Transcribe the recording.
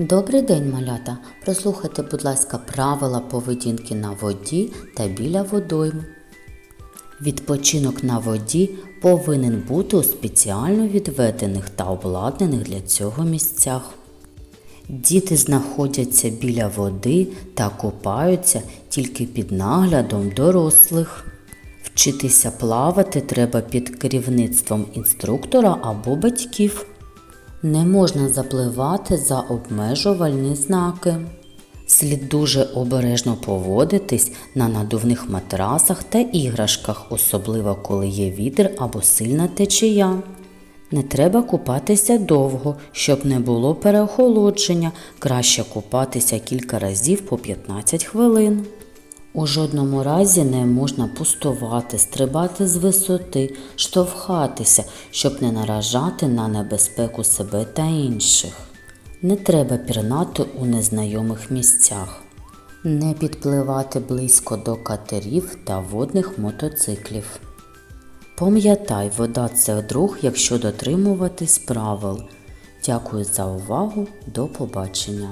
Добрий день, малята! Прослухайте, будь ласка, правила поведінки на воді та біля водойм. Відпочинок на воді повинен бути у спеціально відведених та обладнаних для цього місцях. Діти знаходяться біля води та купаються тільки під наглядом дорослих. Вчитися плавати треба під керівництвом інструктора або батьків. Не можна запливати за обмежувальні знаки. Слід дуже обережно поводитись на надувних матрасах та іграшках, особливо коли є вітер або сильна течія. Не треба купатися довго, щоб не було переохолодження. Краще купатися кілька разів по 15 хвилин. У жодному разі не можна пустувати, стрибати з висоти, штовхатися, щоб не наражати на небезпеку себе та інших. Не треба пірнати у незнайомих місцях, не підпливати близько до катерів та водних мотоциклів. Пам'ятай, вода це друг, якщо дотримуватись правил. Дякую за увагу. До побачення.